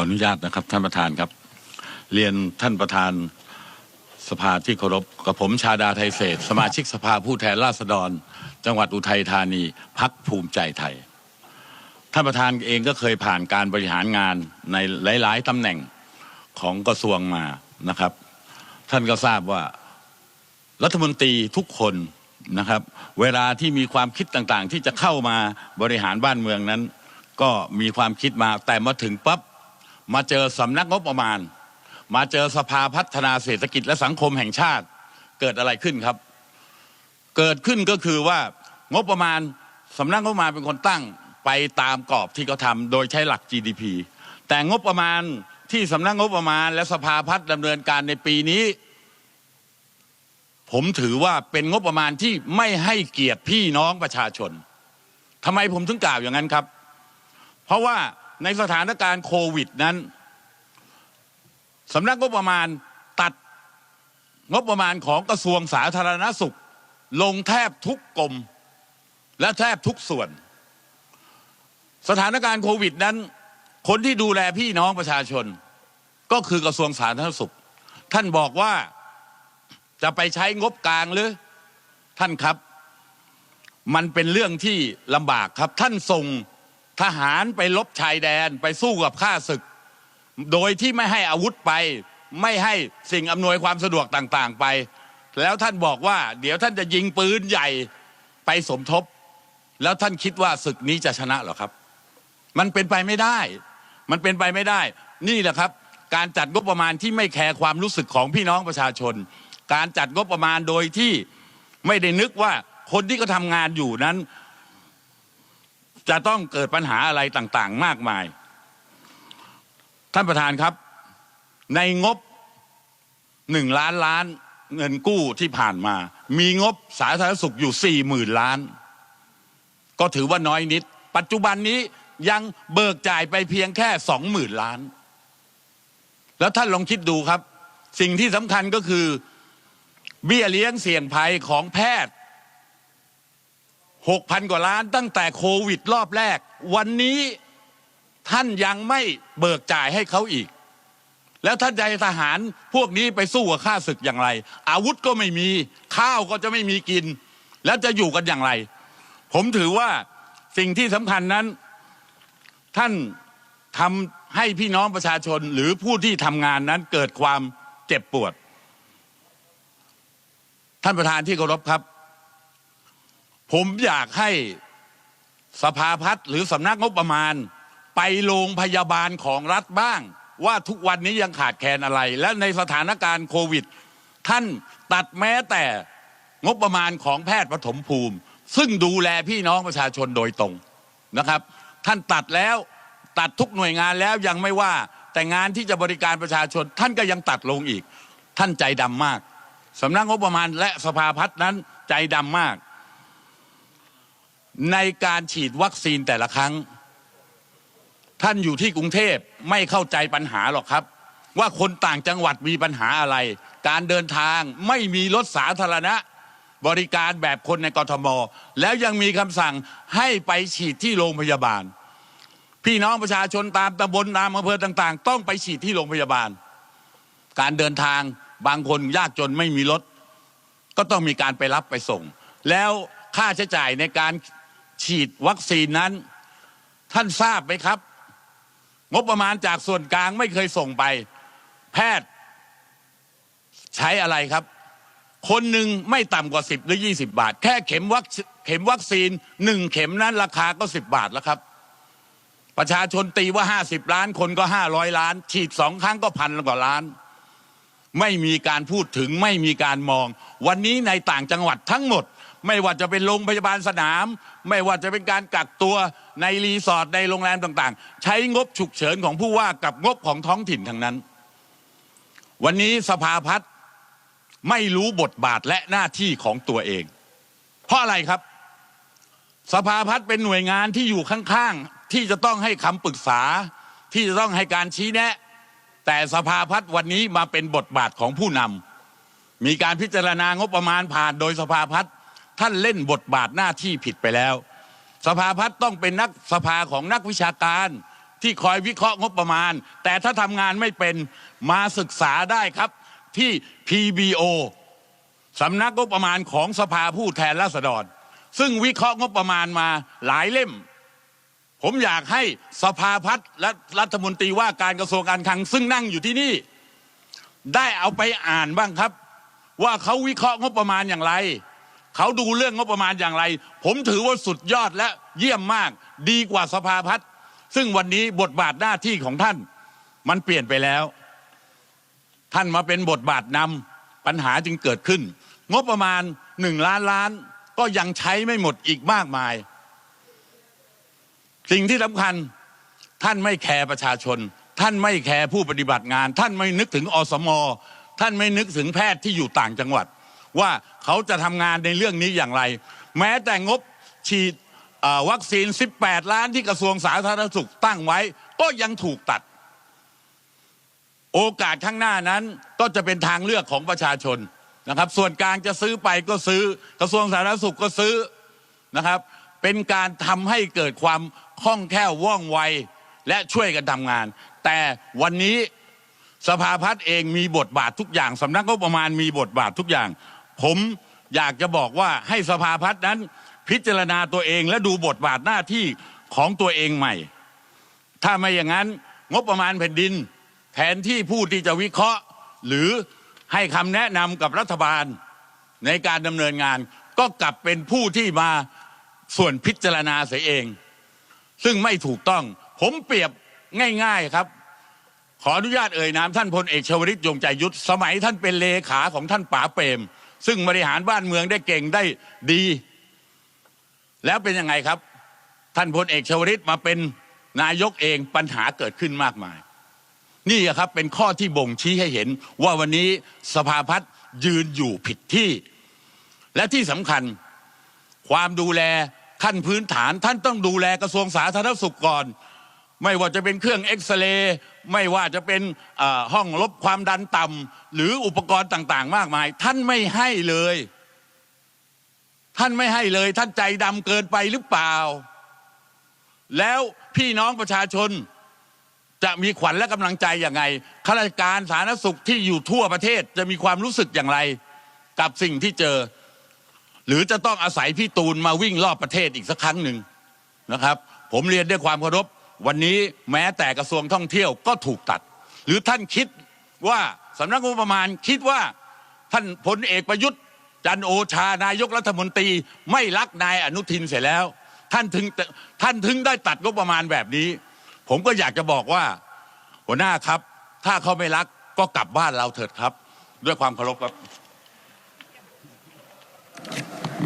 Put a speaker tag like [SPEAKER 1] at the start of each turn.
[SPEAKER 1] ออนุญาตนะครับท่านประธานครับ เรียนท่านประธานสภาที่เคารพกับผมชาดาไทยเศษสมาชิกสภาผู้แทนราษฎร จังหวัดอุทัยธานีพักภูมิใจไทย ท่านประธานเองก็เคยผ่านการบริหารงานในหลาย ๆตำแหน่งของกระทรวงมานะครับ ท่านก็ทราบว่ารัฐมนตรีทุกคนนะครับ เวลาที่มีความคิดต่างๆ ที่จะเข้ามาบริหารบ้านเมืองนั้น ก็มีความคิดมาแต่มาถึงปั๊บ มาเจอสำนักงบประมาณ มาเจอสภาพัฒนาเศรษฐกิจและสังคมแห่งชาติ เกิดอะไรขึ้นครับ เกิดขึ้นก็คือว่างบประมาณสำนักงบประมาณเป็นคนตั้งไปตามกรอบที่เขาทำโดยใช้หลัก GDP แต่งบประมาณที่สำนักงบประมาณ และสภาพัฒน์ดำเนินการในปีนี้ ผมถือว่าเป็นงบประมาณที่ไม่ให้เกียรติพี่น้องประชาชนทำไมผมถึงกล่าวอย่างนั้นครับ เพราะว่า ในสถานการณ์โควิดนั้นสำนักงบประมาณตัดงบประมาณของกระทรวงสาธารณสุข ลงแทบทุกกรมและแทบทุกส่วน สถานการณ์โควิดนั้น คนที่ดูแลพี่น้องประชาชน ก็คือกระทรวงสาธารณสุข ท่านบอกว่าจะไปใช้งบกลางหรือท่านครับ มันเป็นเรื่องที่ลำบากครับท่านส่ง ทหารไปลบชายแดนไปสู้กับข้าศึก โดยที่ไม่ให้อาวุธไป ไม่ให้สิ่งอำนวยความสะดวกต่างๆไป แล้วท่านบอกว่า เดี๋ยวท่านจะยิงปืนใหญ่ไปสมทบ แล้วท่านคิดว่าศึกนี้จะชนะหรอครับ มันเป็นไปไม่ได้ มันเป็นไปไม่ได้ นี่แหละครับ การจัดงบประมาณที่ไม่แคร์ความรู้สึกของพี่น้องประชาชน การจัดงบประมาณโดยที่ไม่ได้นึกว่าคนที่เขาทำงานอยู่นั้น จะต้องเกิดปัญหาอะไรต่างๆ มากมาย ท่านประธานครับ ในงบหนึ่งล้านล้านเงินกู้ที่ผ่านมา มีงบสาธารณสุขอยู่สี่หมื่นล้าน ก็ถือว่าน้อยนิด ปัจจุบันนี้ยังเบิกจ่ายไปเพียงแค่สองหมื่นล้าน แล้วท่านลองคิดดูครับ สิ่งที่สำคัญก็คือเบี้ยเลี้ยงเสี่ยงภัยของแพทย์ หกพันกว่าล้านตั้งแต่โควิดรอบแรก วันนี้ท่านยังไม่เบิกจ่ายให้เขาอีก แล้วท่านให้ทหารพวกนี้ไปสู้กับข้าศึกอย่างไร อาวุธก็ไม่มีข้าวก็จะไม่มีกิน แล้วจะอยู่กันอย่างไร ผมถือว่าสิ่งที่สำคัญนั้น ท่านทำให้พี่น้องประชาชนหรือผู้ที่ทำงานนั้นเกิดความเจ็บปวด ท่านประธานที่เคารพครับ ผมอยากให้สภาพัฒน์หรือสำนักงบประมาณ ไปโรงพยาบาลของรัฐบ้าง ว่าทุกวันนี้ยังขาดแคลนอะไร และในสถานการณ์โควิด ท่านตัดแม้แต่งบประมาณของแพทย์ปฐมภูมิ ซึ่งดูแลพี่น้องประชาชนโดยตรงนะครับ ท่านตัดแล้วตัดทุกหน่วยงานแล้วยังไม่ว่า แต่งานที่จะบริการประชาชน ท่านก็ยังตัดลงอีก ท่านใจดำมากสำนักงบประมาณและสภาพัฒน์นั้นใจดำมาก ในการฉีดวัคซีนแต่ละครั้ง ท่านอยู่ที่กรุงเทพไม่เข้าใจปัญหาหรอกครับ ว่าคนต่างจังหวัดมีปัญหาอะไร การเดินทางไม่มีรถสาธารณะ บริการแบบคนในกรทม แล้วยังมีคำสั่งให้ไปฉีดที่โรงพยาบาล พี่น้องประชาชนตามตำบลตามอำเภอต่าง ๆ ต้องไปฉีดที่โรงพยาบาล การเดินทางบางคนยากจนไม่มีรถ ก็ต้องมีการไปรับไปส่ง แล้วค่าใช้จ่ายในการ ฉีดวัคซีนนั้น ท่านทราบไหมครับ งบประมาณจากส่วนกลางไม่เคยส่งไป แพทย์ใช้อะไรครับ คนหนึ่งไม่ต่ำกว่าสิบหรือยี่สิบาท แค่เข็มวัคเข็มวัคซีนหนึ่งเข็มนั้นราคาก็สิบบาทแล้วครับ ประชาชนตีว่าห้าสิบล้าน คนก็ห้าร้อยล้าน ฉีดสองครั้งก็พันกว่าล้านไม่มีการพูดถึงไม่มีการมอง วันนี้ในต่างจังหวัดทั้งหมด ไม่ว่าจะเป็นโรงพยาบาลสนาม ไม่ว่าจะเป็นการกักตัวในรีสอร์ทในโรงแรมต่างๆ ใช้งบฉุกเฉินของผู้ว่ากับงบของท้องถิ่นทั้งนั้น วันนี้สภาพัฒน์ไม่รู้บทบาทและหน้าที่ของตัวเอง เพราะอะไรครับ สภาพัฒน์เป็นหน่วยงานที่อยู่ข้างๆ ที่จะต้องให้คำปรึกษา ที่จะต้องให้การชี้แนะ แต่สภาพัฒน์วันนี้มาเป็นบทบาทของผู้นำมีการพิจารณางบประมาณผ่านโดยสภาพัฒน์ ท่านเล่นบทบาทหน้าที่ผิดไปแล้ว สภาพัฒน์ต้องเป็นนักสภาของนักวิชาการที่คอยวิเคราะห์งบประมาณ แต่ถ้าทำงานไม่เป็นมาศึกษาได้ครับที่ PBO สำนักงบประมาณของสภาผู้แทนราษฎร ซึ่งวิเคราะห์งบประมาณมาหลายเล่ม ผมอยากให้สภาพัฒน์และรัฐมนตรีว่าการกระทรวงการคลัง ซึ่งนั่งอยู่ที่นี่ ได้เอาไปอ่านบ้างครับ ว่าเขาวิเคราะห์งบประมาณอย่างไร เขาดูเรื่องงบประมาณอย่างไร ผมถือว่าสุดยอดและเยี่ยมมากดีกว่าสภาพัฒน์ซึ่งวันนี้บทบาทหน้าที่ของท่าน มันเปลี่ยนไปแล้ว ท่านมาเป็นบทบาทนำปัญหาจึงเกิดขึ้น งบประมาณหนึ่งล้านล้าน ก็ยังใช้ไม่หมดอีกมากมาย สิ่งที่สำคัญท่านไม่แคร์ประชาชน ท่านไม่แคร์ผู้ปฏิบัติงาน ท่านไม่นึกถึงอสม ท่านไม่นึกถึงแพทย์ที่อยู่ต่างจังหวัด ว่าเขาจะทำงานในเรื่องนี้อย่างไร แม้แต่งบฉีดวัคซีน 18 ล้านที่กระทรวงสาธารณสุขตั้งไว้ ก็ยังถูกตัด โอกาสข้างหน้านั้นก็จะเป็นทางเลือกของประชาชนนะครับ ส่วนกลางจะซื้อไปก็ซื้อกระทรวงสาธารณสุขก็ซื้อนะครับ เป็นการทำให้เกิดความคล่องแคล่วว่องไวและช่วยกันทำงาน แต่วันนี้สภาพัฒน์เองมีบทบาททุกอย่างสำนักงบประมาณมีบทบาททุกอย่าง ผมอยากจะบอกว่าให้สภาพัฒน์นั้น พิจารณาตัวเองและดูบทบาทหน้าที่ของตัวเองใหม่ ถ้าไม่อย่างนั้นงบประมาณแผ่นดิน แทนที่ผู้ที่จะวิเคราะห์ หรือให้คำแนะนำกับรัฐบาลในการดำเนินงาน ก็กลับเป็นผู้ที่มาส่วนพิจารณาเสียเอง ซึ่งไม่ถูกต้อง ผมเปรียบง่าย ๆครับ ขออนุญาตเอ่ยนามท่านพลเอกชวลิตยงใจยุทธสมัยท่านเป็นเลขาของท่านป๋าเปรม ซึ่งบริหารบ้านเมืองได้เก่งได้ดี แล้วเป็นยังไงครับ ท่านพลเอกชวลิตมาเป็นนายกเองปัญหาเกิดขึ้นมากมาย นี่ครับเป็นข้อที่บ่งชี้ให้เห็นว่าวันนี้สภาพัฒน์ยืนอยู่ผิดที่ และที่สำคัญความดูแลขั้นพื้นฐานท่านต้องดูแลกระทรวงสาธารณสุขก่อน ไม่ว่าจะเป็นเครื่องเอ็กซเรย์ไม่ว่าจะเป็นห้องลบความดันต่ำหรืออุปกรณ์ต่าง ๆ มากมาย ท่านไม่ให้เลย ท่านไม่ให้เลย ท่านใจดำเกินไปหรือเปล่า แล้วพี่น้องประชาชนจะมีขวัญและกำลังใจอย่างไรข้าราชการสาธารณสุขที่อยู่ทั่วประเทศจะมีความรู้สึกอย่างไร กับสิ่งที่เจอ หรือจะต้องอาศัยพี่ตูนมาวิ่งรอบประเทศอีกสักครั้งหนึ่งนะครับ ผมเรียนด้วยความเคารพ วันนี้แม้แต่กระทรวงท่องเที่ยวก็ถูกตัด หรือท่านคิดว่าสำนักงบประมาณคิดว่าท่านพลเอกประยุทธ์จันโอชานายกรัฐมนตรีไม่รักนายอนุทินเสร็จแล้ว ท่านถึงท่านถึงได้ตัดงบประมาณแบบนี้ ผมก็อยากจะบอกว่า หัวหน้าครับ ถ้าเขาไม่รักก็กลับบ้านเราเถิดครับ ด้วยความเคารพครับ